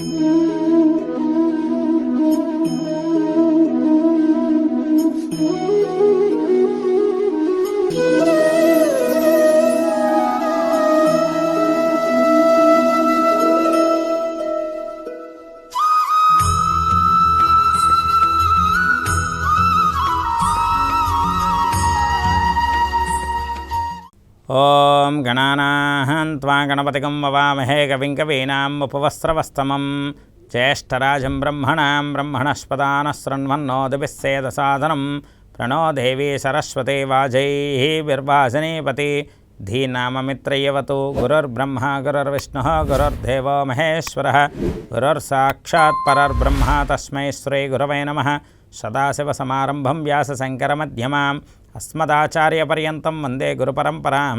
Mm-hmm. గణానాహం త్వా గణపతికం వవామహే కవిం కవీనాం ఉపవస్త్రవస్తమం జ్యేష్ఠరాజం బ్రహ్మణాం బ్రహ్మణస్పదానశృణ్వన్నోదభిస్సేదసాదనం ప్రణో దేవీ సరస్వతి వాజై విర్వాసనీపతి ధీనామమిత్రయవతు గురుర్బ్రహ్మ గురుర్విష్ణు గురుర్దేవో మహేశ్వర గురుర్సాక్షాత్ పరర్బ్రహ్మ తస్మై శ్రీ గురవై నమ సదాశివసమారంభం వ్యాసశంకరమధ్యమాం అస్మదాచార్యపర్యంతం వందే గురుపరంపరాం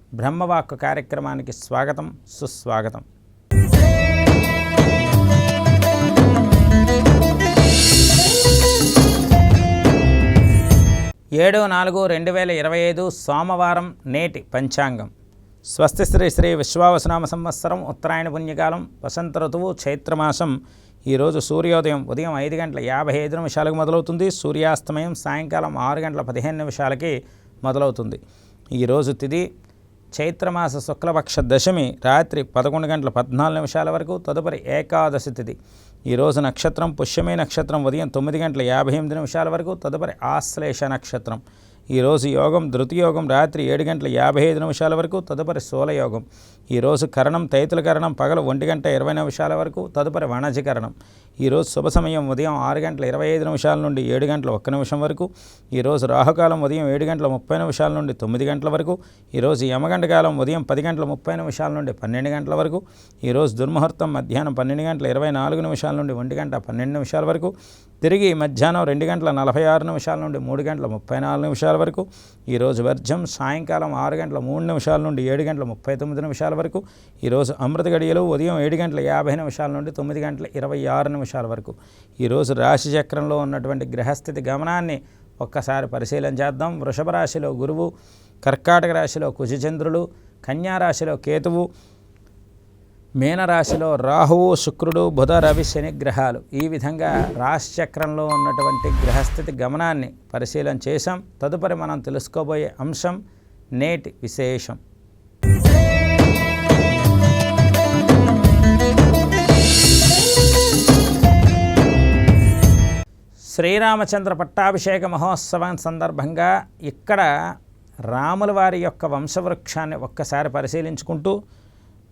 బ్రహ్మవాక్కు కార్యక్రమానికి స్వాగతం సుస్వాగతం. ఏడు నాలుగు రెండు వేల ఇరవై ఐదు సోమవారం నేటి పంచాంగం. స్వస్తి శ్రీ శ్రీ విశ్వావసునామ సంవత్సరం ఉత్తరాయణ పుణ్యకాలం వసంత ఋతువు చైత్రమాసం. ఈరోజు సూర్యోదయం ఉదయం ఐదు గంటల యాభై ఐదు నిమిషాలకు మొదలవుతుంది. సూర్యాస్తమయం సాయంకాలం ఆరు గంటల పదిహేను నిమిషాలకి మొదలవుతుంది. ఈరోజు తిది చైత్రమాస శుక్లపక్ష దశమి రాత్రి పదకొండు గంటల పద్నాలుగు నిమిషాల వరకు తదుపరి ఏకాదశి తిథి. ఈరోజు నక్షత్రం పుష్యమి నక్షత్రం ఉదయం తొమ్మిది గంటల యాభై ఎనిమిది నిమిషాల వరకు తదుపరి ఆశ్లేష నక్షత్రం. ఈరోజు యోగం ధృతియోగం రాత్రి ఏడు గంటల యాభై ఐదు నిమిషాల వరకు తదుపరి శూలయోగం ఈరోజు కరణం తైతుల కరణం పగలు ఒంటి గంట ఇరవై నిమిషాల వరకు తదుపరి వణజకరణం ఈరోజు శుభ సమయం ఉదయం ఆరు గంటల ఇరవై ఐదు నిమిషాల నుండి ఏడు గంటల ఒక్క నిమిషం వరకు ఈరోజు రాహుకాలం ఉదయం ఏడు గంటల ముప్పై నిమిషాల నుండి తొమ్మిది గంటల వరకు ఈరోజు యమగంట కాలం ఉదయం పది గంటల ముప్పై నిమిషాల నుండి పన్నెండు గంటల వరకు ఈరోజు దుర్ముహూర్తం మధ్యాహ్నం పన్నెండు గంటల ఇరవై నాలుగు నిమిషాల నుండి ఒంటి గంట పన్నెండు నిమిషాల వరకు తిరిగి మధ్యాహ్నం రెండు గంటల నలభై ఆరు నిమిషాల నుండి మూడు గంటల ముప్పై నాలుగు నిమిషాల వరకు ఈరోజు వర్జం సాయంకాలం ఆరు గంటల మూడు నిమిషాల నుండి ఏడు గంటల ముప్పై తొమ్మిది నిమిషాల వరకు ఈరోజు అమృత గడియలు ఉదయం ఏడు గంటల యాభై నిమిషాల నుండి తొమ్మిది గంటల ఇరవై ఆరు నిమిషాల వరకు. ఈరోజు రాశిచక్రంలో ఉన్నటువంటి గ్రహస్థితి గమనాన్ని ఒక్కసారి పరిశీలన చేద్దాం. వృషభ రాశిలో గురువు కర్కాటక రాశిలో కుశచంద్రులు కన్యా రాశిలో కేతువు మీనరాశిలో రాహువు శుక్రుడు బుధ రవి శని గ్రహాలు. ఈ విధంగా రాశిచక్రంలో ఉన్నటువంటి గ్రహస్థితి గమనాన్ని పరిశీలన చేశాం. తదుపరి మనం తెలుసుకోబోయే అంశం నేటి విశేషం. శ్రీరామచంద్ర పట్టాభిషేక మహోత్సవం సందర్భంగా ఇక్కడ రాముల వారి యొక్క వంశవృక్షాన్ని ఒక్కసారి పరిశీలించుకుంటూ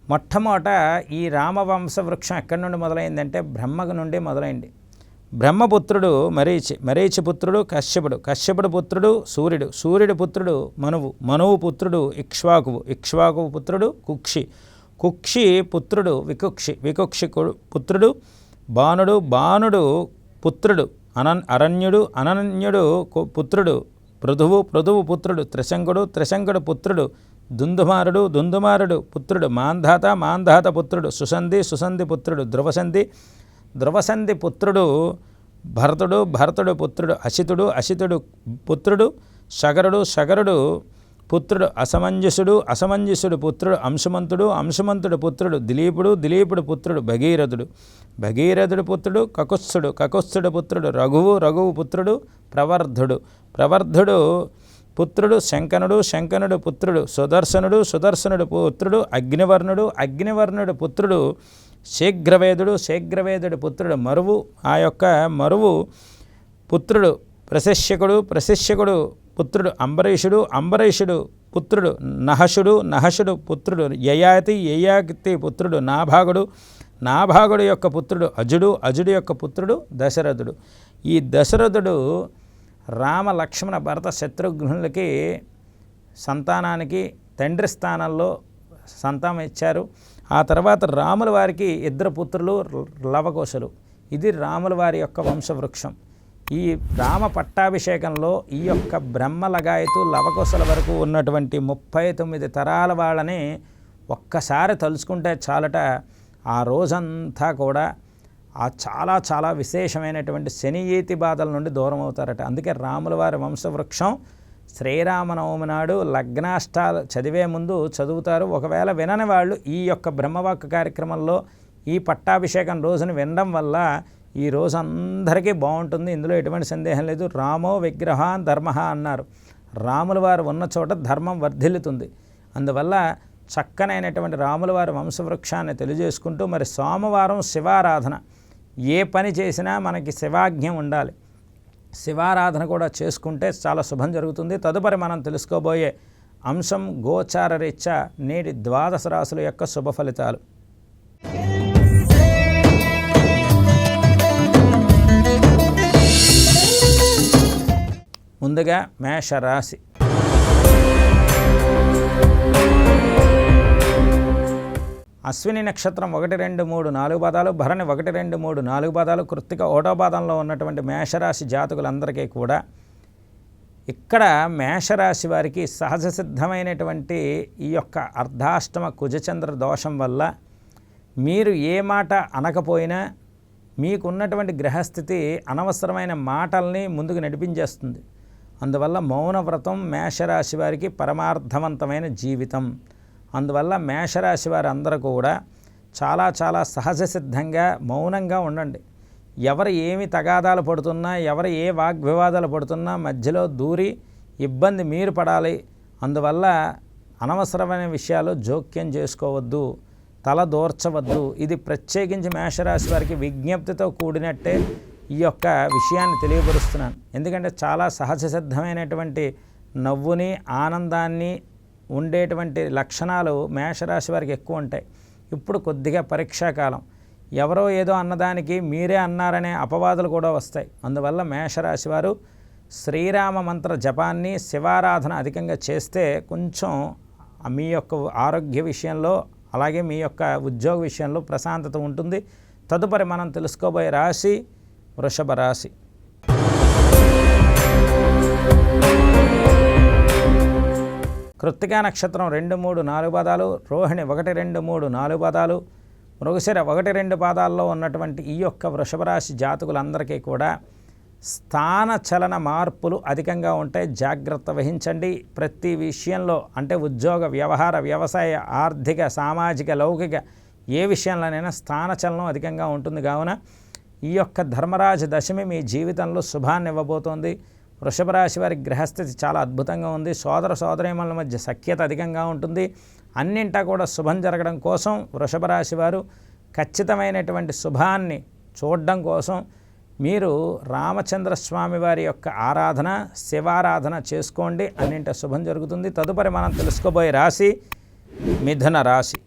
మొట్టమొదట ఈ రామవంశవృక్షం ఎక్కడి నుండి మొదలైందంటే బ్రహ్మకు నుండి మొదలైంది. బ్రహ్మపుత్రుడు మరీచి మరీచి పుత్రుడు కశ్యపుడు కశ్యపుడు పుత్రుడు సూర్యుడు సూర్యుడు పుత్రుడు మనువు మనువు పుత్రుడు ఇక్ష్వాకువు ఇక్ష్వాకువు పుత్రుడు కుక్షి కుక్షి పుత్రుడు వికుక్షి వికుక్షి పుత్రుడు బాణుడు బాణుడు పుత్రుడు అనన్ అరణ్యుడు అనన్యుడు పుత్రుడు పృథువు పృథువు పుత్రుడు త్రిశంకుడు త్రిశంకుడు పుత్రుడు దుందుమారుడు దుందుమారుడు పుత్రుడు మాంధాత మాంధాత పుత్రుడు సుసంధి సుసంధి పుత్రుడు ధ్రువసంధి ధ్రువసంధి పుత్రుడు భరతుడు భరతుడు పుత్రుడు అసితుడు అసితుడు పుత్రుడు శగరుడు శగరుడు పుత్రుడు అసమంజసుడు అసమంజసుడు పుత్రుడు అంశమంతుడు అంశమంతుడు పుత్రుడు దిలీపుడు దిలీపుడు పుత్రుడు భగీరథుడు. భగీరథుడు పుత్రుడు కకుత్సుడు కకుత్సుడు పుత్రుడు రఘువు రఘువు పుత్రుడు ప్రవర్ధుడు. ప్రవర్ధుడు పుత్రుడు శంకనుడు శంకనుడు పుత్రుడు సుదర్శనుడు సుదర్శనుడు పుత్రుడు అగ్నివర్ణుడు అగ్నివర్ణుడు పుత్రుడు శీఘ్రవేదుడు శీఘ్రవేదుడు పుత్రుడు మరువు. ఆ యొక్క మరువు పుత్రుడు ప్రశిష్యకుడు ప్రశిష్యకుడు పుత్రుడు అంబరీషుడు అంబరీషుడు పుత్రుడు నహషుడు నహషుడు పుత్రుడు యయాతి యయాతి పుత్రుడు నాభాగుడు నాభాగుడు యొక్క పుత్రుడు అజుడు అజుడు యొక్క పుత్రుడు దశరథుడు. ఈ దశరథుడు రామ లక్ష్మణ భరత శత్రుఘ్నులకి సంతానానికి తండ్రి స్థానంలో సంతానం ఇచ్చారు. ఆ తర్వాత రాముల వారికి ఇద్దరు పుత్రులు లవకోశలు. ఇది రాముల వారి యొక్క వంశవృక్షం. ఈ రామ పట్టాభిషేకంలో ఈ యొక్క బ్రహ్మ లగాయతు లవకుశల వరకు ఉన్నటువంటి ముప్పై తొమ్మిది తరాల వాళ్ళని ఒక్కసారి తలుచుకుంటే చాలట. ఆ రోజంతా కూడా ఆ చాలా చాలా విశేషమైనటువంటి శనియీతి బాధల నుండి దూరం అవుతారట. అందుకే రాముల వారి వంశవృక్షం శ్రీరామనవమి నాడు లగ్నాష్టాలు చదివే ముందు చదువుతారు. ఒకవేళ వినని వాళ్ళు ఈ యొక్క బ్రహ్మవాక్ కార్యక్రమంలో ఈ పట్టాభిషేకం రోజున వినడం వల్ల ఈ రోజు అందరికీ బాగుంటుంది. ఇందులో ఎటువంటి సందేహం లేదు. రామో విగ్రహ ధర్మ అన్నారు. రాముల వారు ఉన్న చోట ధర్మం వర్ధిల్లుతుంది. అందువల్ల చక్కనైనటువంటి రాముల వారి వంశవృక్షాన్ని తెలియజేసుకుంటూ మరి సోమవారం శివారాధన. ఏ పని చేసినా మనకి శివాజ్ఞం ఉండాలి. శివారాధన కూడా చేసుకుంటే చాలా శుభం జరుగుతుంది. తదుపరి మనం తెలుసుకోబోయే అంశం గోచార రీత్యా నేటి ద్వాదశ రాశుల యొక్క శుభ ఫలితాలు. ముందుగా మేషరాశి. అశ్విని నక్షత్రం ఒకటి రెండు మూడు నాలుగు పాదాలు భరణి ఒకటి రెండు మూడు నాలుగు పాదాలు కృత్తిక ఒకటో పాదంలో ఉన్నటువంటి మేషరాశి జాతకులందరికీ కూడా ఇక్కడ మేషరాశి వారికి సహజ సిద్ధమైనటువంటి ఈ యొక్క అర్ధాష్టమ కుజచంద్ర దోషం వల్ల మీరు ఏ మాట అనకపోయినా మీకున్నటువంటి గ్రహస్థితి అనవసరమైన మాటల్ని ముందుకు నడిపించేస్తుంది. అందువల్ల మౌనవ్రతం మేషరాశి వారికి పరమార్థవంతమైన జీవితం. అందువల్ల మేషరాశి వారు అందరూ కూడా చాలా చాలా సహజ సిద్ధంగా మౌనంగా ఉండండి. ఎవరు ఏమి తగాదాలు పడుతున్నా ఎవరు ఏ వాగ్వివాదాలు పడుతున్నా మధ్యలో దూరి ఇబ్బంది మీరు పడాలి. అందువల్ల అనవసరమైన విషయాలు జోక్యం చేసుకోవద్దు తల దూర్చవద్దు. ఇది ప్రత్యేకించి మేషరాశి వారికి విజ్ఞప్తితో కూడినట్టే ఈ యొక్క విషయాన్ని తెలియపరుస్తున్నాను. ఎందుకంటే చాలా సహజ సిద్ధమైనటువంటి నవ్వుని ఆనందాన్ని ఉండేటువంటి లక్షణాలు మేషరాశి వారికి ఎక్కువ ఉంటాయి. ఇప్పుడు కొద్దిగా పరీక్షాకాలం ఎవరో ఏదో అన్నదానికి మీరే అన్నారనే అపవాదులు కూడా వస్తాయి. అందువల్ల మేషరాశి వారు శ్రీరామ మంత్ర జపాన్ని శివారాధన అధికంగా చేస్తే కొంచెం మీ యొక్క ఆరోగ్య విషయంలో అలాగే మీ యొక్క ఉద్యోగ విషయంలో ప్రశాంతత ఉంటుంది. తదుపరి మనం తెలుసుకోబోయే రాశి వృషభ రాశి. కృత్తికా నక్షత్రం రెండు మూడు నాలుగు పాదాలు రోహిణి ఒకటి రెండు మూడు నాలుగు పాదాలు మృగశిర ఒకటి రెండు పాదాల్లో ఉన్నటువంటి ఈ యొక్క వృషభ రాశి జాతకులందరికీ కూడా స్థాన చలన మార్పులు అధికంగా ఉంటాయి జాగ్రత్త వహించండి. ప్రతి విషయంలో అంటే ఉద్యోగ వ్యవహార వ్యవసాయ ఆర్థిక సామాజిక లౌకిక ఏ విషయంలోనైనా స్థాన చలనం అధికంగా ఉంటుంది. కావున ఈ యొక్క ధర్మరాజు దశమి మీ జీవితంలో శుభాన్ని ఇవ్వబోతోంది. వృషభ రాశి వారి గ్రహస్థితి చాలా అద్భుతంగా ఉంది. సోదర సోదరీమణుల మధ్య సఖ్యత అధికంగా ఉంటుంది. అన్నింటా కూడా శుభం జరగడం కోసం వృషభ రాశి వారు ఖచ్చితమైనటువంటి శుభాన్ని చూడడం కోసం మీరు రామచంద్ర స్వామి వారి యొక్క ఆరాధన శివారాధన చేసుకోండి. అన్నింట శుభం జరుగుతుంది. తదుపరి మనం తెలుసుకోబోయే రాశి మిథున రాశి.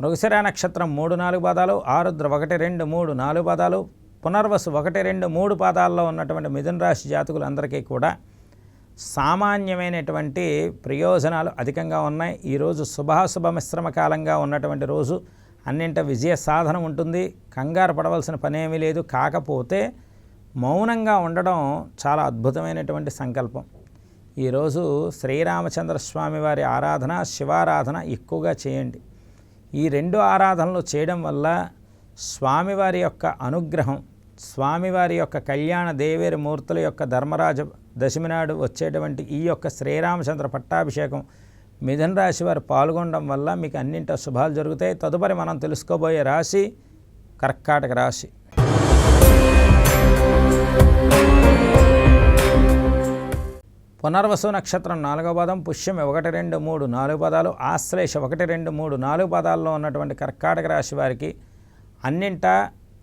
మృగశిర నక్షత్రం మూడు నాలుగు పాదాలు ఆరుద్ర ఒకటి రెండు మూడు నాలుగు పాదాలు పునర్వసు ఒకటి రెండు మూడు పాదాల్లో ఉన్నటువంటి మిథున రాశి జాతకులందరికీ కూడా సామాన్యమైనటువంటి ప్రయోజనాలు అధికంగా ఉన్నాయి. ఈరోజు శుభాశుభ మిశ్రమ కాలంగా ఉన్నటువంటి రోజు అన్నింట విజయ సాధన ఉంటుంది. కంగారు పడవలసిన పనేమీ లేదు. కాకపోతే మౌనంగా ఉండడం చాలా అద్భుతమైనటువంటి సంకల్పం. ఈరోజు శ్రీరామచంద్ర స్వామి వారి ఆరాధన శివారాధన ఎక్కువగా చేయండి. ఈ రెండు ఆరాధనలు చేయడం వల్ల స్వామివారి యొక్క అనుగ్రహం స్వామివారి యొక్క కళ్యాణ దేవేరి మూర్తుల యొక్క ధర్మరాజ దశమినాడు వచ్చేటువంటి ఈ యొక్క శ్రీరామచంద్ర పట్టాభిషేకం మిథున రాశి వారు పాల్గొనడం వల్ల మీకు అన్నింటి శుభాలు జరుగుతాయి. తదుపరి మనం తెలుసుకోబోయే రాశి కర్కాటక రాశి. పునర్వసు నక్షత్రం నాలుగో పదం పుష్యం ఒకటి రెండు మూడు నాలుగు పదాలు ఆశ్లేష ఒకటి రెండు మూడు నాలుగు పదాల్లో ఉన్నటువంటి కర్కాటక రాశి వారికి అన్నింటా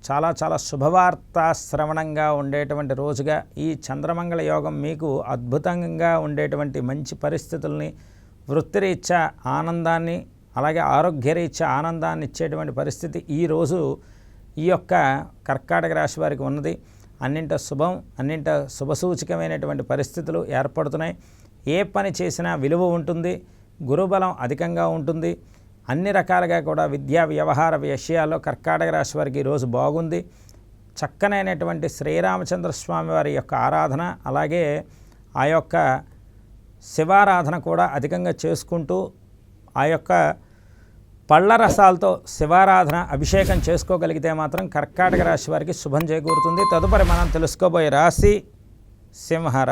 చాలా చాలా శుభవార్త శ్రవణంగా ఉండేటువంటి రోజుగా ఈ చంద్రమంగళ యోగం మీకు అద్భుతంగా ఉండేటువంటి మంచి పరిస్థితుల్ని వృత్తిరీత్యా ఆనందాన్ని అలాగే ఆరోగ్యరీత్యా ఆనందాన్ని ఇచ్చేటువంటి పరిస్థితి ఈరోజు ఈ యొక్క కర్కాటక రాశి వారికి ఉన్నది. అన్నింట శుభం అన్నింట శుభసూచకమైనటువంటి పరిస్థితులు ఏర్పడుతున్నాయి. ఏ పని చేసినా విలువ ఉంటుంది గురుబలం అధికంగా ఉంటుంది. అన్ని రకాలుగా కూడా విద్యా వ్యవహార విషయాల్లో కర్కాటక రాశి వారికి ఈరోజు బాగుంది. చక్కనైనటువంటి శ్రీరామచంద్ర స్వామి వారి యొక్క ఆరాధన అలాగే ఆ యొక్క శివారాధన కూడా అధికంగా చేసుకుంటూ ఆ యొక్క పళ్ళ రసాలతో శివారాధన అభిషేకం చేసుకోగలిగితే మాత్రం కర్కాటక రాశి వారికి శుభం చేకూరుతుంది. తదుపరి మనం తెలుసుకోబోయే రాశి సింహ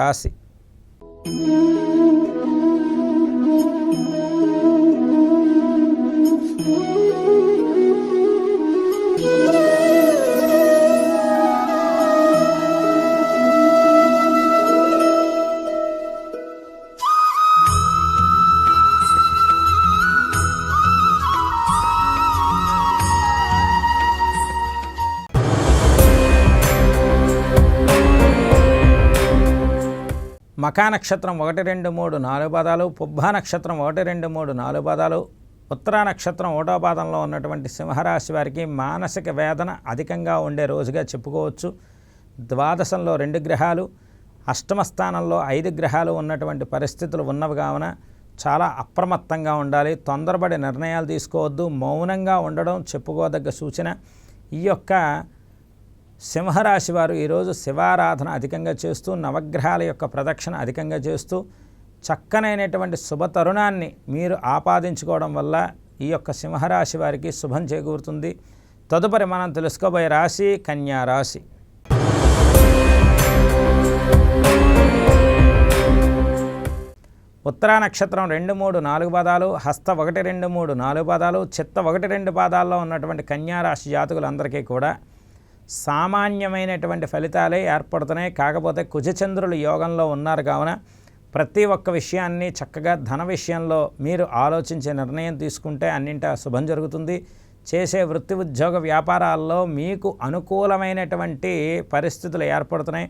మకా నక్షత్రం ఒకటి రెండు మూడు నాలుగు పాదాలు పుబ్బా నక్షత్రం ఒకటి రెండు మూడు నాలుగు పాదాలు ఉత్తరా నక్షత్రం ఒకటో పాదంలో ఉన్నటువంటి సింహరాశి వారికి మానసిక వేదన అధికంగా ఉండే రోజుగా చెప్పుకోవచ్చు. ద్వాదశంలో రెండు గ్రహాలు అష్టమ స్థానంలో ఐదు గ్రహాలు ఉన్నటువంటి పరిస్థితులు ఉన్నవి కావున చాలా అప్రమత్తంగా ఉండాలి. తొందరపడి నిర్ణయాలు తీసుకోవద్దు. మౌనంగా ఉండడం చెప్పుకోదగ్గ సూచన. ఈ యొక్క సింహరాశి వారు ఈరోజు శివారాధన అధికంగా చేస్తూ నవగ్రహాల యొక్క ప్రదక్షిణ అధికంగా చేస్తూ చక్కనైనటువంటి శుభ తరుణాన్ని మీరు ఆపాదించుకోవడం వల్ల ఈ యొక్క సింహరాశి వారికి శుభం చేకూరుతుంది. తదుపరి మనం తెలుసుకోబోయే రాశి కన్యా రాశి. ఉత్తరా నక్షత్రం రెండు మూడు నాలుగు పాదాలు హస్త ఒకటి రెండు మూడు నాలుగు పాదాలు చిత్త ఒకటి రెండు పాదాల్లో ఉన్నటువంటి కన్యారాశి జాతకులందరికీ కూడా సామాన్యమైనటువంటి ఫలితాలే ఏర్పడుతున్నాయి. కాకపోతే కుజచంద్రులు యోగంలో ఉన్నారు కావున ప్రతి ఒక్క విషయాన్ని చక్కగా ధన విషయంలో మీరు ఆలోచించే నిర్ణయం తీసుకుంటే అన్నింటి శుభం జరుగుతుంది. చేసే వృత్తి ఉద్యోగ వ్యాపారాల్లో మీకు అనుకూలమైనటువంటి పరిస్థితులు ఏర్పడుతున్నాయి.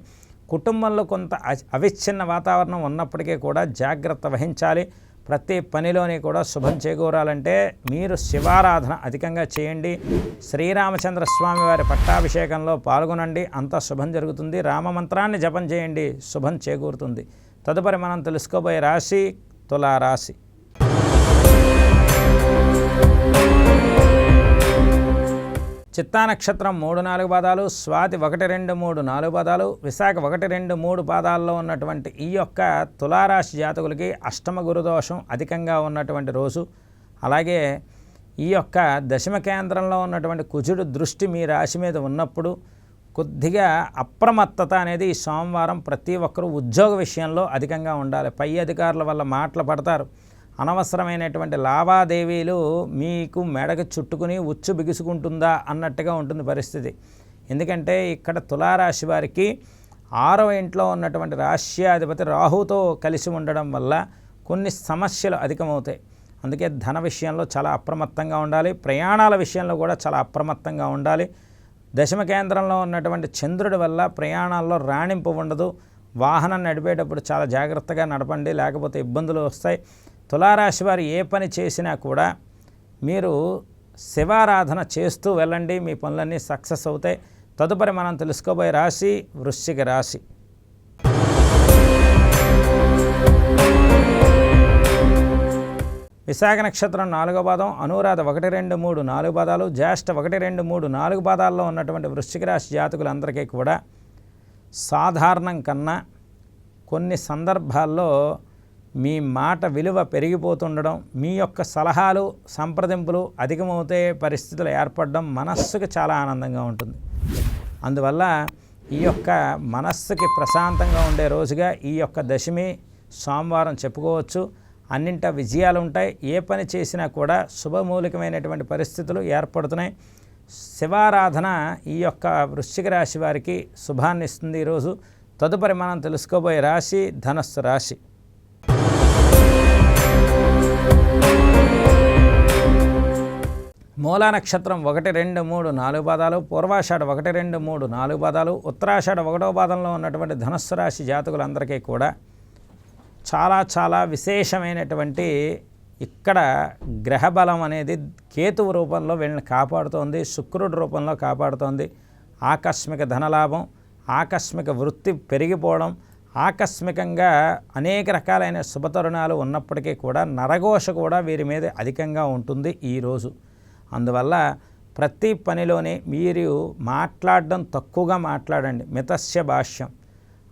కుటుంబంలో కొంత అవిచ్ఛిన్న వాతావరణం ఉన్నప్పటికీ కూడా జాగ్రత్త వహించాలి. ప్రతి పనిలోని కూడా శుభం చేకూరాలంటే మీరు శివారాధన అధికంగా చేయండి. శ్రీరామచంద్ర స్వామి వారి పట్టాభిషేకంలో పాల్గొనండి. అంతా శుభం జరుగుతుంది. రామమంత్రాన్ని జపం చేయండి. శుభం చేకూరుతుంది. తదుపరి మనం తెలుసుకోబోయే రాశి తులారాశి. చిత్తా నక్షత్రం మూడు నాలుగు పాదాలు స్వాతి ఒకటి రెండు మూడు నాలుగు పాదాలు విశాఖ ఒకటి రెండు మూడు పాదాల్లో ఉన్నటువంటి ఈ యొక్క తులారాశి జాతకులకి అష్టమ గురుదోషం అధికంగా ఉన్నటువంటి రోజు. అలాగే ఈ యొక్క దశమ కేంద్రంలో ఉన్నటువంటి కుజుడు దృష్టి మీ రాశి మీద ఉన్నప్పుడు కొద్దిగా అప్రమత్తత అనేది ఈ సోమవారం ప్రతి ఒక్కరూ ఉద్యోగ విషయంలో అధికంగా ఉండాలి. పై అధికారుల వల్ల మాటలు పడతారు. అనవసరమైనటువంటి లావాదేవీలు మీకు మెడకు చుట్టుకుని ఉచ్చు బిగుసుకుంటుందా అన్నట్టుగా ఉంటుంది పరిస్థితి. ఎందుకంటే ఇక్కడ తులారాశి వారికి ఆరవ ఇంట్లో ఉన్నటువంటి రాష్ట్రాధిపతి రాహుతో కలిసి ఉండడం వల్ల కొన్ని సమస్యలు అధికమవుతాయి. అందుకే ధన విషయంలో చాలా అప్రమత్తంగా ఉండాలి. ప్రయాణాల విషయంలో కూడా చాలా అప్రమత్తంగా ఉండాలి. దశమ కేంద్రంలో ఉన్నటువంటి చంద్రుడి వల్ల ప్రయాణాల్లో రాణింపు ఉండదు. వాహనం నడిపేటప్పుడు చాలా జాగ్రత్తగా నడపండి. లేకపోతే ఇబ్బందులు వస్తాయి. తులారాశి వారు ఏ పని చేసినా కూడా మీరు శివారాధన చేస్తూ వెళ్ళండి మీ పనులన్నీ సక్సెస్ అవుతాయి. తదుపరి మనం తెలుసుకోబోయే రాశి వృశ్చిక రాశి. విశాఖ నక్షత్రం నాలుగో పాదం అనురాధ ఒకటి రెండు మూడు నాలుగు పాదాలు జ్యేష్ఠ ఒకటి రెండు మూడు నాలుగు పాదాల్లో ఉన్నటువంటి వృశ్చిక రాశి జాతకులందరికీ కూడా సాధారణం కన్నా కొన్ని సందర్భాల్లో మీ మాట విలువ పెరిగిపోతుండడం మీ యొక్క సలహాలు సంప్రదింపులు అధికమవుతే పరిస్థితులు ఏర్పడడం మనస్సుకు చాలా ఆనందంగా ఉంటుంది. అందువల్ల ఈ యొక్క మనస్సుకి ప్రశాంతంగా ఉండే రోజుగా ఈ యొక్క దశమి సోమవారం చెప్పుకోవచ్చు. అన్నింట విజయాలు ఉంటాయి ఏ పని చేసినా కూడా శుభమూలికమైనటువంటి పరిస్థితులు ఏర్పడుతున్నాయి. శివారాధన ఈ యొక్క వృశ్చిక రాశి వారికి శుభాన్ని ఇస్తుంది ఈరోజు తదుపరి మనం తెలుసుకోబోయే రాశి ధనస్సు రాశి. మూలా నక్షత్రం ఒకటి రెండు మూడు నాలుగు పాదాలు పూర్వాషాఢ ఒకటి రెండు మూడు నాలుగు పాదాలు ఉత్తరాషాఢ ఒకటో పాదంలో ఉన్నటువంటి ధనుస్సు రాశి జాతకులందరికీ కూడా చాలా చాలా విశేషమైనటువంటి ఇక్కడ గ్రహబలం అనేది కేతువు రూపంలో వీళ్ళని కాపాడుతోంది శుక్రుడి రూపంలో కాపాడుతోంది. ఆకస్మిక ధనలాభం ఆకస్మిక వృత్తి పెరిగిపోవడం ఆకస్మికంగా అనేక రకాలైన శుభతరుణాలు ఉన్నప్పటికీ కూడా నరఘోష కూడా వీరి మీద అధికంగా ఉంటుంది ఈరోజు అందువల్ల ప్రతి పనిలోనే మీరు మాట్లాడడం తక్కువగా మాట్లాడండి. మితస్య భాష్యం.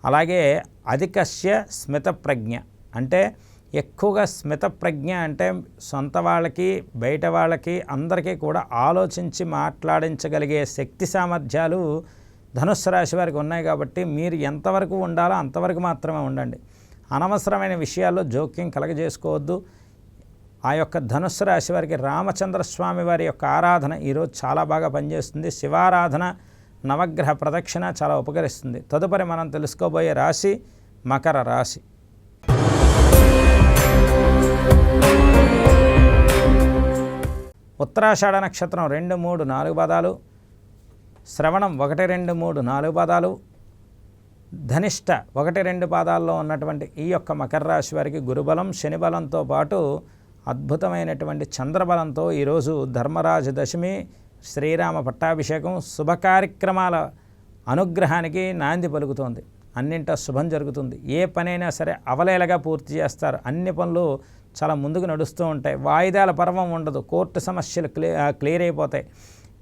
అలాగే అధికస్య స్మిత ప్రజ్ఞ అంటే ఎక్కువగా స్మిత ప్రజ్ఞ అంటే సొంత వాళ్ళకి బయట వాళ్ళకి అందరికీ కూడా ఆలోచించి మాట్లాడించగలిగే శక్తి సామర్థ్యాలు ధనుస్సు రాశి వారికి ఉన్నాయి కాబట్టి మీరు ఎంతవరకు ఉండాలో అంతవరకు మాత్రమే ఉండండి. అనవసరమైన విషయాల్లో జోక్యం కలగజేసుకోవద్దు. ఆ యొక్క ధనుస్సు రాశి వారికి రామచంద్ర స్వామి వారి యొక్క ఆరాధన ఈరోజు చాలా బాగా పనిచేస్తుంది. శివారాధన నవగ్రహ ప్రదక్షిణ చాలా ఉపకరిస్తుంది. తదుపరి మనం తెలుసుకోబోయే రాశి మకర రాశి. ఉత్తరాషాఢ నక్షత్రం రెండు మూడు నాలుగు పదాలు. శ్రవణం ఒకటి రెండు మూడు నాలుగు పదాలు. ధనిష్ట ఒకటి రెండు పాదాల్లో ఉన్నటువంటి ఈ యొక్క మకర రాశి వారికి గురుబలం శనిబలంతో పాటు అద్భుతమైనటువంటి చంద్రబలంతో ఈరోజు ధర్మరాజు దశమి శ్రీరామ పట్టాభిషేకం శుభ కార్యక్రమాల అనుగ్రహానికి నాంది పలుకుతోంది. అన్నింట శుభం జరుగుతుంది. ఏ పనైనా సరే అవలేలగా పూర్తి చేస్తారు. అన్ని పనులు చాలా ముందుకు నడుస్తూ ఉంటాయి. వాయిదాల పర్వం ఉండదు. కోర్టు సమస్యలు క్లియర్ క్లియర్ అయిపోతాయి.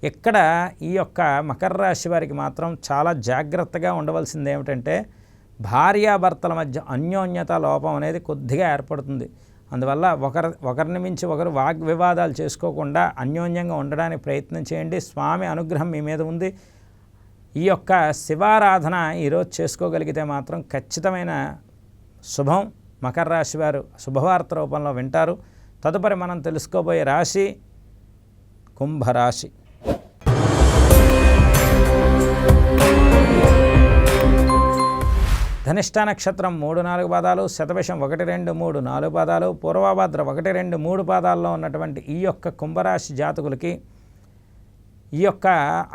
ఇక్కడ ఈ యొక్క మకర రాశి వారికి మాత్రం చాలా జాగ్రత్తగా ఉండవలసింది ఏమిటంటే భార్యాభర్తల మధ్య అన్యోన్యత లోపం అనేది కొద్దిగా ఏర్పడుతుంది. అందువల్ల ఒకరి ఒకరిని మించి ఒకరు వాగ్వివాదాలు చేసుకోకుండా అన్యోన్యంగా ఉండడానికి ప్రయత్నం చేయండి. స్వామి అనుగ్రహం మీ మీద ఉంది. ఈ యొక్క శివారాధన ఈరోజు చేసుకోగలిగితే మాత్రం ఖచ్చితమైన శుభం. మకర రాశి వారు శుభవార్త రూపంలో వింటారు. తదుపరి మనం తెలుసుకోబోయే రాశి కుంభరాశి. ధనిష్ట నక్షత్రం మూడు నాలుగు పాదాలు శతభిషం ఒకటి రెండు మూడు నాలుగు పాదాలు పూర్వభద్ర ఒకటి రెండు మూడు పాదాల్లో ఉన్నటువంటి ఈ యొక్క కుంభరాశి జాతకులకి ఈ యొక్క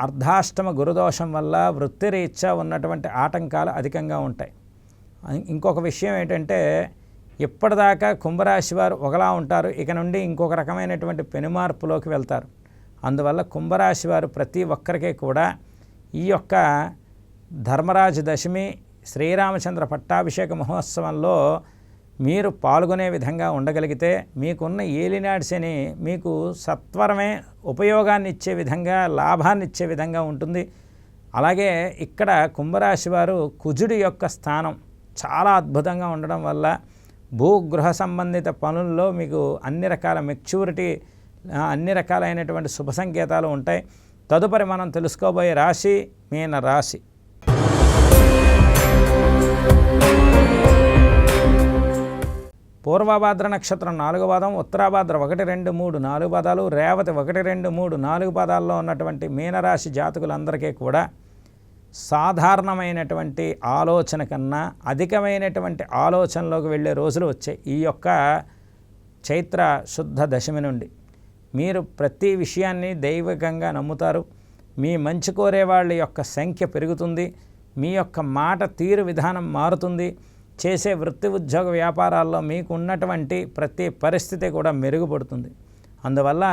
అర్ధాష్టమ గురుదోషం వల్ల వృత్తిరీత్యా ఉన్నటువంటి ఆటంకాలు అధికంగా ఉంటాయి. ఇంకొక విషయం ఏంటంటే ఇప్పటిదాకా కుంభరాశి వారు ఒకలా ఉంటారు ఇక నుండి ఇంకొక రకమైనటువంటి పెనుమార్పులోకి వెళ్తారు. అందువల్ల కుంభరాశి వారు ప్రతి ఒక్కరికి కూడా ఈ యొక్క ధర్మరాజు దశమి శ్రీరామచంద్ర పట్టాభిషేక మహోత్సవంలో మీరు పాల్గొనే విధంగా ఉండగలిగితే మీకున్న ఏలినాడి మీకు సత్వరమే ఉపయోగాన్ని ఇచ్చే విధంగా లాభాన్ని ఇచ్చే విధంగా ఉంటుంది. అలాగే ఇక్కడ కుంభరాశి వారు కుజుడి యొక్క స్థానం చాలా అద్భుతంగా ఉండడం వల్ల భూగృహ సంబంధిత పనుల్లో మీకు అన్ని రకాల మెచ్యూరిటీ అన్ని రకాలైనటువంటి శుభ సంకేతాలు ఉంటాయి. తదుపరి మనం తెలుసుకోబోయే రాశి మీన రాశి పూర్వభాద్ర నక్షత్రం నాలుగు పాదం ఉత్తరాభాద్ర ఒకటి రెండు మూడు నాలుగు పదాలు రేవతి ఒకటి రెండు మూడు నాలుగు పదాల్లో ఉన్నటువంటి మీనరాశి జాతకులందరికీ కూడా సాధారణమైనటువంటి ఆలోచన కన్నా అధికమైనటువంటి ఆలోచనలోకి వెళ్ళే రోజులు వచ్చాయి. ఈ యొక్క చైత్ర శుద్ధ దశమి నుండి మీరు ప్రతి విషయాన్ని దైవికంగా నమ్ముతారు. మీ మంచి కోరే వాళ్ళ యొక్క సంఖ్య పెరుగుతుంది. మీ యొక్క మాట తీరు విధానం మారుతుంది. చేసే వృత్తి ఉద్యోగ వ్యాపారాల్లో మీకు ఉన్నటువంటి ప్రతి పరిస్థితి కూడా మెరుగుపడుతుంది. అందువల్ల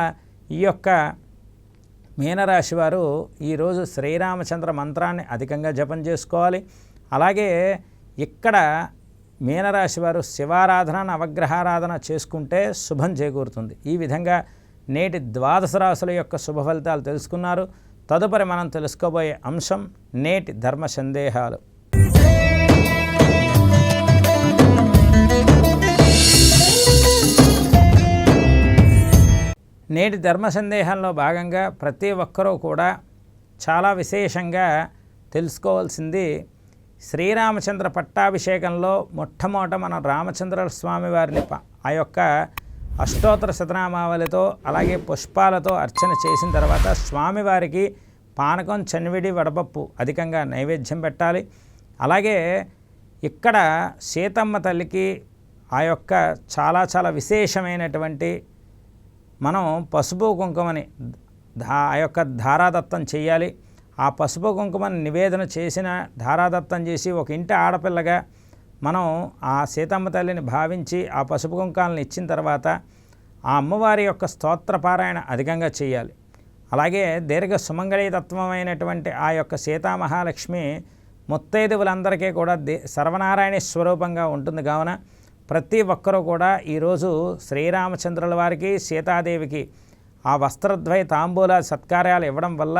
ఈ యొక్క మీనరాశి వారు ఈరోజు శ్రీరామచంద్ర మంత్రాన్ని అధికంగా జపం చేసుకోవాలి. అలాగే ఇక్కడ మీనరాశి వారు శివారాధన నవగ్రహారాధన చేసుకుంటే శుభం చేకూరుతుంది. ఈ విధంగా నేటి ద్వాదశ రాశుల యొక్క శుభ ఫలితాలు తెలుసుకున్నారు. తదుపరి మనం తెలుసుకోబోయే అంశం నేటి ధర్మ సందేహాలు. నేటి ధర్మ సందేహంలో భాగంగా ప్రతి ఒక్కరూ కూడా చాలా విశేషంగా తెలుసుకోవాల్సింది శ్రీరామచంద్ర పట్టాభిషేకంలో మొట్టమొదట మన రామచంద్ర స్వామి వారిని ఆ యొక్క అష్టోత్తర శతనామావళితో అలాగే పుష్పాలతో అర్చన చేసిన తర్వాత స్వామివారికి పానకం చనివిడి వడపప్పు అధికంగా నైవేద్యం పెట్టాలి. అలాగే ఇక్కడ సీతమ్మ తల్లికి ఆ యొక్క చాలా చాలా విశేషమైనటువంటి మనం పసుపు కుంకుమని ధా ఆ యొక్క ధారాదత్తం చేయాలి. ఆ పసుపు కుంకుమని నివేదన చేసిన ధారాదత్తం చేసి ఒక ఇంటి ఆడపిల్లగా మనం ఆ సీతమ్మ తల్లిని భావించి ఆ పసుపు కుంకాలను ఇచ్చిన తర్వాత ఆ అమ్మవారి యొక్క స్తోత్రపారాయణ అధికంగా చేయాలి. అలాగే దీర్ఘ సుమంగళీతత్వమైనటువంటి ఆ యొక్క సీతామహాలక్ష్మి ముత్తైదువులందరికీ కూడా దే సర్వనారాయణ స్వరూపంగా ఉంటుంది. కావున ప్రతి ఒక్కరూ కూడా ఈరోజు శ్రీరామచంద్రుల వారికి సీతాదేవికి ఆ వస్త్రద్వయ తాంబూల సత్కార్యాలు ఇవ్వడం వల్ల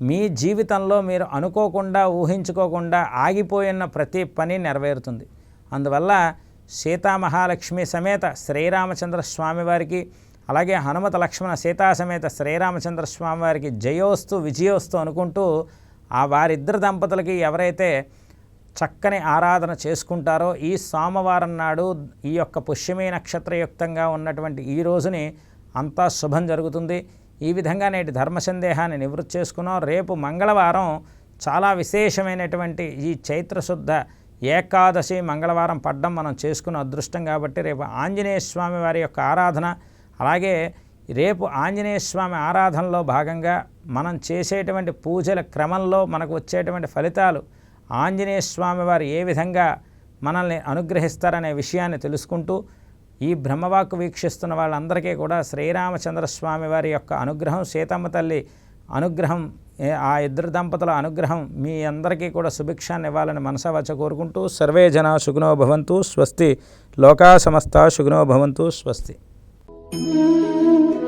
మీ జీవితంలో మీరు అనుకోకుండా ఊహించుకోకుండా ఆగిపోయిన ప్రతి పని నెరవేరుతుంది. అందువల్ల సీతామహాలక్ష్మి సమేత శ్రీరామచంద్ర స్వామి వారికి అలాగే హనుమత లక్ష్మణ సీతా సమేత శ్రీరామచంద్ర స్వామి వారికి జయోస్తు విజయోస్తు అనుకుంటూ ఆ వారిద్దరు దంపతులకి ఎవరైతే చక్కని ఆరాధన చేసుకుంటారో ఈ సోమవారం నాడు ఈ యొక్క పుష్యమే నక్షత్రయుక్తంగా ఉన్నటువంటి ఈ రోజుని అంతా శుభం జరుగుతుంది. ఈ విధంగా నేటి ధర్మ సందేహాన్ని నివృత్తి చేసుకున్నాం. రేపు మంగళవారం చాలా విశేషమైనటువంటి ఈ చైత్రశుద్ధ ఏకాదశి మంగళవారం పడ్డం మనం చేసుకున్న అదృష్టం కాబట్టి రేపు ఆంజనేయ స్వామి వారి యొక్క ఆరాధన అలాగే రేపు ఆంజనేయ స్వామి ఆరాధనలో భాగంగా మనం చేసేటువంటి పూజల క్రమంలో మనకు వచ్చేటువంటి ఫలితాలు ఆంజనేయ స్వామి వారు ఏ విధంగా మనల్ని అనుగ్రహిస్తారనే విషయాన్ని తెలుసుకుంటూ ఈ బ్రహ్మవాక్కు వీక్షిస్తున్న వాళ్ళందరికీ కూడా శ్రీరామచంద్ర స్వామి వారి యొక్క అనుగ్రహం సీతమ్మ తల్లి అనుగ్రహం ఆ ఇద్దరు దంపతుల అనుగ్రహం మీ అందరికీ కూడా సుభిక్షాన్ని ఇవ్వాలని మనసవచ్చ కోరుకుంటూ సర్వే జన సుగుణో భవంతు స్వస్తి లోకా సమస్త సుగుణో భవంతు స్వస్తి. thank you